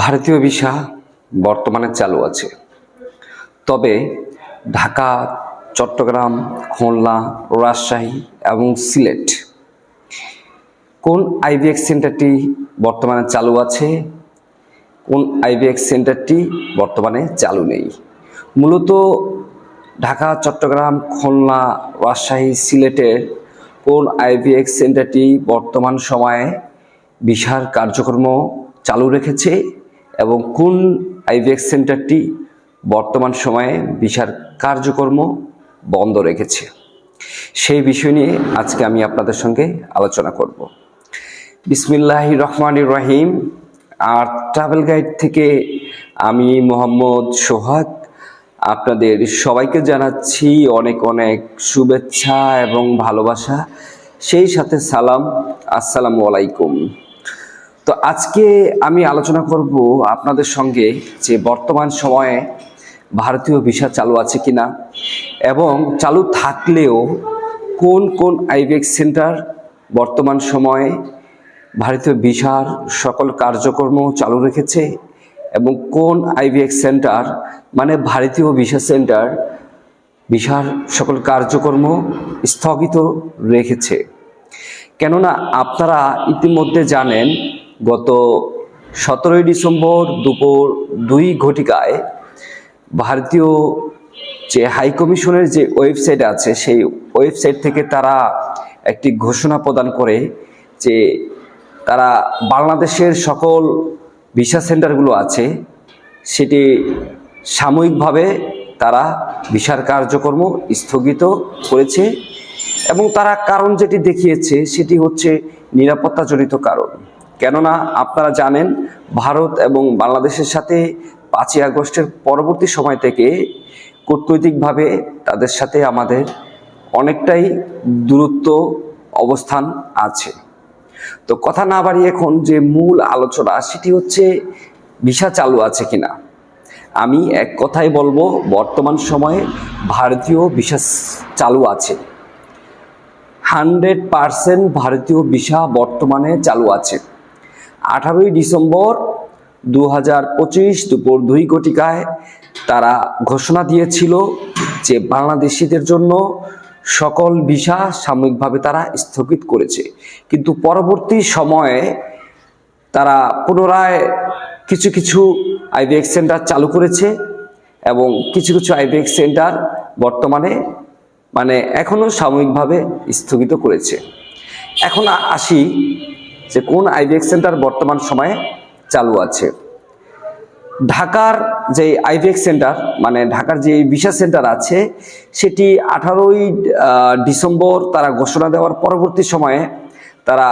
ভারতীয় ভিসা বর্তমানে চালু আছে। তবে ঢাকা, চট্টগ্রাম, খুলনা, রাজশাহী এবং সিলেট কোন আইভিএক্স সেন্টারটি বর্তমানে চালু আছে? কোন আইভিএক্স সেন্টারটি বর্তমানে চালু নেই? মূলত ঢাকা, চট্টগ্রাম, খুলনা, রাজশাহী সিলেটের কোন আইভিএক্স সেন্টারটি বর্তমান সময়ে বিশাল কার্যক্রম চালু রেখেছে? এবং কোন আইভিএক্স সেন্টারটি বর্তমান সময়ে বিশাল কার্যক্রম বন্ধ রেখেছে? সেই বিষয় নিয়ে আজকে আমি আপনাদের সঙ্গে আলোচনা করব। বিসমিল্লাহ রহমান রহিম। আর ট্রাভেল গাইড থেকে আমি মোহাম্মদ সোহাগ। আপনাদের সবাইকে জানাচ্ছি অনেক অনেক শুভেচ্ছা এবং ভালোবাসা। সেই সাথে সালাম। আসসালামু আলাইকুম। তো আজকে আমি আলোচনা করব আপনাদের সঙ্গে যে বর্তমান সময়ে ভারতীয় ভিসা চালু আছে কিনা এবং চালু থাকলেও কোন কোন আইবেক্স সেন্টার বর্তমান সময়ে ভারতীয় ভিসার সকল কার্যক্রম চালু রেখেছে এবং কোন আইভিএক্স সেন্টার মানে ভারতীয় ভিসা সেন্টার, ভিসার সকল কার্যক্রম স্থগিত রেখেছে। কেননা আপনারা ইতিমধ্যে জানেন গত সতেরোই ডিসেম্বর দুপুর দুই ঘটিকায় ভারতীয় যে হাই কমিশনের যে ওয়েবসাইট আছে, সেই ওয়েবসাইট থেকে তারা একটি ঘোষণা প্রদান করে যে তারা বাংলাদেশের সকল ভিসা সেন্টারগুলো আছে, সেটি সাময়িকভাবে তারা ভিসার কার্যক্রম স্থগিত করেছে এবং তারা কারণ যেটি দেখিয়েছে, সেটি হচ্ছে নিরাপত্তাজনিত কারণ। কেননা আপনারা জানেন, ভারত এবং বাংলাদেশের সাথে পাঁচই আগস্টের পরবর্তী সময় থেকে কূটনৈতিকভাবে তাদের সাথে আমাদের অনেকটাই দূরত্ব অবস্থান আছে। তো কথা না বাড়িয়ে এখন যে মূল আলোচনা, সেটি হচ্ছে ভিসা চালু আছে কিনা। আমি এক কথাই বলব, বর্তমান সময়ে ভারতীয় ভিসা চালু আছে। হান্ড্রেড পারসেন্ট ভারতীয় ভিসা বর্তমানে চালু আছে। আঠারোই ডিসেম্বর দু হাজার পঁচিশ দুপুর দুই কোটিকায় তারা ঘোষণা দিয়েছিল যে বাংলাদেশিদের জন্য সকল ভিসা সাময়িকভাবে তারা স্থগিত করেছে। কিন্তু পরবর্তী সময়ে তারা পুনরায় কিছু কিছু আইবিএক্স সেন্টার চালু করেছে এবং কিছু কিছু আইবিএক্স সেন্টার বর্তমানে মানে এখনও সাময়িকভাবে স্থগিত করেছে। এখন আসি যে কোন আইবিএক্স সেন্টার বর্তমান সময়ে চালু আছে। ঢাকার যে আইভিএক্স সেন্টার মানে ঢাকার যে ভিসা সেন্টার আছে, সেটি আঠারোই ডিসেম্বর তারা ঘোষণা দেওয়ার পরবর্তী সময়ে তারা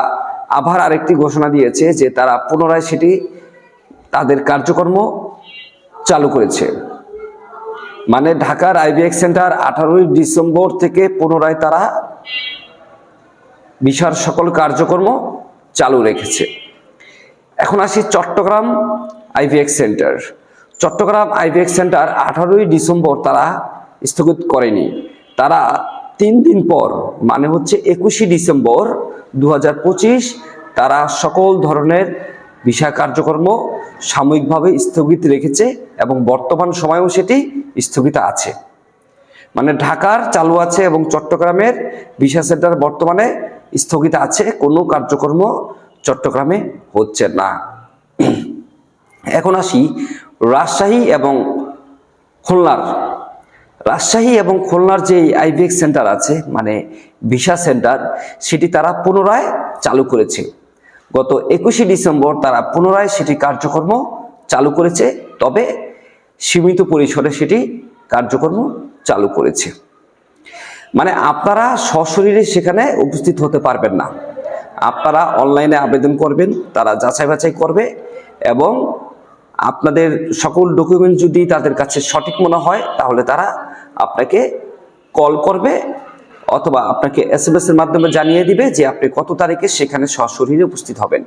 আবার আরেকটি ঘোষণা দিয়েছে যে তারা পুনরায় সেটি তাদের কার্যক্রম চালু করেছে। মানে ঢাকার আইভিএক্স সেন্টার আঠারোই ডিসেম্বর থেকে পুনরায় তারা ভিসার সকল কার্যক্রম চালু রেখেছে। এখন আসি Chittagong IVAC centre. Chittagong IVAC centre আঠারোই ডিসেম্বর তারা স্থগিত করেনি। তারা তিন দিন পর মানে হচ্ছে একুশে ডিসেম্বর দু হাজার পঁচিশ, তারা সকল ধরনের ভিসা কার্যক্রম সাময়িকভাবে স্থগিত রেখেছে এবং বর্তমান সময়েও সেটি স্থগিত আছে। মানে ঢাকার চালু আছে এবং চট্টগ্রামের ভিসা সেন্টার বর্তমানে স্থগিত আছে, কোনো কার্যক্রম চট্টগ্রামে হচ্ছে না। এখন আসি রাজশাহী এবং খুলনার। রাজশাহী এবং খুলনার যে আইভিএক্স সেন্টার আছে মানে ভিসা সেন্টার, সেটি তারা পুনরায় চালু করেছে। গত একুশে ডিসেম্বর তারা পুনরায় সেটি কার্যক্রম চালু করেছে, তবে সীমিত পরিসরে সেটি কার্যক্রম চালু করেছে। মানে আপনারা সশরীরে সেখানে উপস্থিত হতে পারবেন না। আপনারা অনলাইনে আবেদন করবেন, তারা যাচাই বাছাই করবে এবং আপনাদের সকল ডকুমেন্ট যদি তাদের কাছে সঠিক মনে হয়, তাহলে তারা আপনাকে কল করবে অথবা আপনাকে এস এম এর মাধ্যমে জানিয়ে দিবে যে আপনি কত তারিখে সেখানে সশরীরে উপস্থিত হবেন।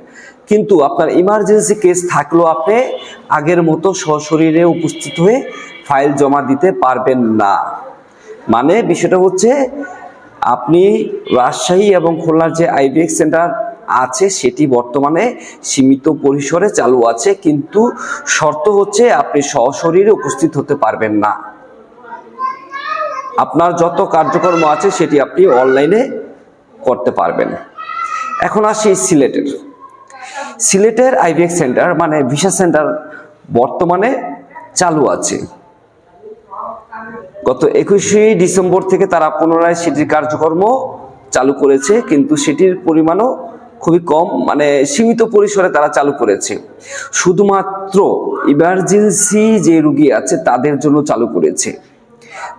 কিন্তু আপনার ইমার্জেন্সি কেস থাকলেও আপনি আগের মতো সশরীরে উপস্থিত হয়ে ফাইল জমা দিতে পারবেন না। মানে বিষয়টা হচ্ছে আপনি রাজশাহী এবং খুলনার যে আইবিএক্স সেন্টার আছে, সেটি বর্তমানে সীমিত পরিসরে চালু আছে, কিন্তু শর্ত হচ্ছে আপনি সশরীরে উপস্থিত হতে পারবেন না। আপনার যত কার্যক্রম আছে, সেটি আপনি অনলাইনে করতে পারবেন। এখন আসি সিলেটের। সিলেটের আইভিএক্স সেন্টার মানে ভিসা সেন্টার বর্তমানে চালু আছে। গত একুশে ডিসেম্বর থেকে তারা পুনরায় সেটির কার্যক্রম চালু করেছে, কিন্তু সেটির পরিমাণও খুবই কম মানে সীমিত পরিসরে তারা চালু করেছে। শুধুমাত্র ইমার্জেন্সি যে রুগী আছে তাদের জন্য চালু করেছে।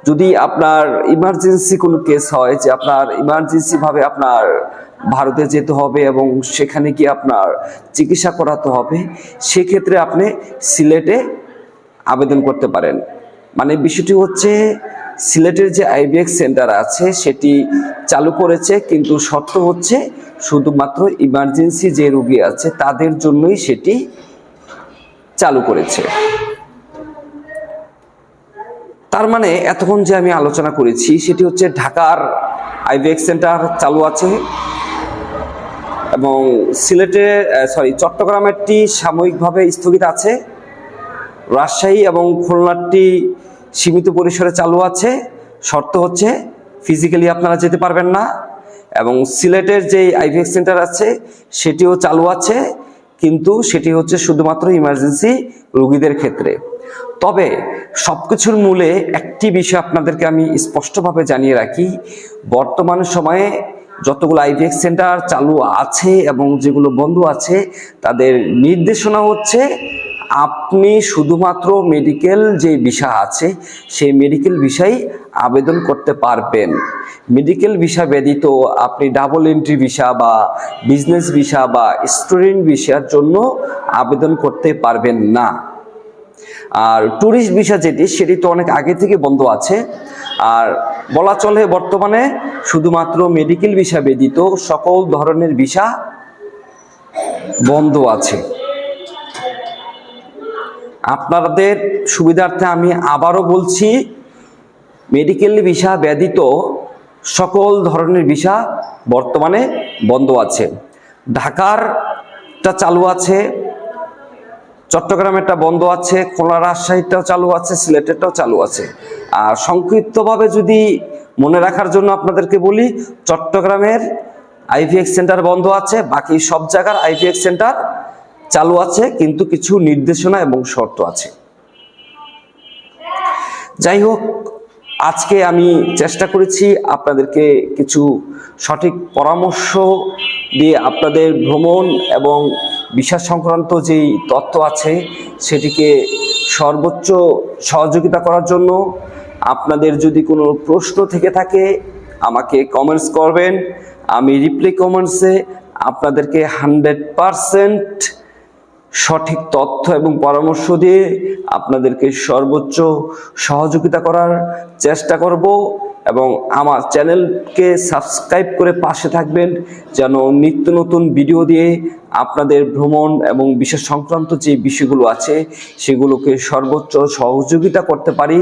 যদি আপনার ইমার্জেন্সি কোনো কেস হয় যে আপনার ইমার্জেন্সি ভাবে আপনার ভারতে যেতে হবে এবং সেখানে গিয়ে আপনার চিকিৎসা করাতে হবে, সেক্ষেত্রে আপনি সিলেটে আবেদন করতে পারেন। মানে বিষয়টি হচ্ছে, সিলেটের যে আইবিএক্স সেন্টার আছে, সেটি চালু করেছে, কিন্তু শর্ত হচ্ছে শুধুমাত্র ইমার্জেন্সি যে রুগী আছে, তাদের জন্যই সেটি চালু করেছে। তার মানে এতক্ষণ যে আমি আলোচনা করেছি, সেটি হচ্ছে ঢাকার আইভিএক্স সেন্টার চালু আছে এবং সিলেটে সরি চট্টগ্রামেরটি সাময়িকভাবে স্থগিত আছে। রাজশাহী এবং খুলনারটি সীমিত পরিসরে চালু আছে। শর্ত হচ্ছে ফিজিক্যালি আপনারা যেতে পারবেন না এবং সিলেটের যে আইভিএক্স সেন্টার আছে, সেটিও চালু আছে, কিন্তু সেটি হচ্ছে শুধুমাত্র ইমার্জেন্সি রোগীদের ক্ষেত্রে। তবে সবকিছুর মূলে একটি বিষয় আপনাদেরকে আমি স্পষ্টভাবে জানিয়ে রাখি, বর্তমান সময়ে যতগুলো আইভিএক্স সেন্টার চালু আছে এবং যেগুলো বন্ধ আছে, তাদের নির্দেশনা হচ্ছে আপনি শুধুমাত্র মেডিকেল যে ভিসা আছে, সেই মেডিকেল ভিসাই আবেদন করতে পারবেন। মেডিকেল ভিসা ব্যতীত আপনি ডাবল এন্ট্রি ভিসা বা বিজনেস ভিসা বা স্টুডেন্ট ভিসার জন্য আবেদন করতে পারবেন না। আর ট্যুরিস্ট ভিসা যেটি, সেটি তো অনেক আগে থেকে বন্ধ আছে। আর বলা চলে বর্তমানে শুধুমাত্র মেডিকেল ভিসা ব্যতীত সকল ধরনের ভিসা বন্ধ আছে। আপনাদের সুবিধার্থে আমি আবারও বলছি মেডিকেল ভিসা ব্যতীত সকল ধরনের ভিসা বর্তমানে বন্ধ আছে। ঢাকারটা চালু আছে, চট্টগ্রামেরটা বন্ধ আছে, খুলনা রাজশাহীটাও চালু আছে, সিলেটেরটাও চালু আছে। আর সংক্ষিপ্তভাবে যদি মনে রাখার জন্য আপনাদেরকে বলি, চট্টগ্রামের আইভিএক্স সেন্টার বন্ধ আছে, বাকি সব জায়গার আইভিএক্স সেন্টার চালু আছে, কিন্তু কিছু নির্দেশনা এবং শর্ত আছে। যাই হোক, আজকে আমি চেষ্টা করেছি আপনাদেরকে কিছু সঠিক পরামর্শ দিয়ে আপনাদের ভ্রমণ এবং বিশ্বাস সংক্রান্ত যেই তথ্য আছে, সেটিকে সর্বোচ্চ সহযোগিতা করার জন্য আপনাদের যদি কোনো প্রশ্ন থেকে থাকে, আমাকে কমেন্টস করবেন। আমি রিপ্লাই কমেন্টসে আপনাদেরকে হান্ড্রেড পারসেন্ট সঠিক তথ্য এবং পরামর্শ দিয়ে আপনাদেরকে সর্বোচ্চ সহযোগিতা করার চেষ্টা করব এবং আমার চ্যানেলকে সাবস্ক্রাইব করে পাশে থাকবেন যেন নিত্য নতুন ভিডিও দিয়ে আপনাদের ভ্রমণ এবং বিশেষ সংক্রান্ত যে বিষয়গুলো আছে সেগুলোকে সর্বোচ্চ সহযোগিতা করতে পারি।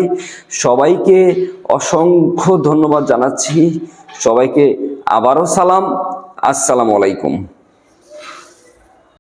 সবাইকে অসংখ্য ধন্যবাদ জানাচ্ছি। সবাইকে আবারও সালাম। আসসালামু আলাইকুম।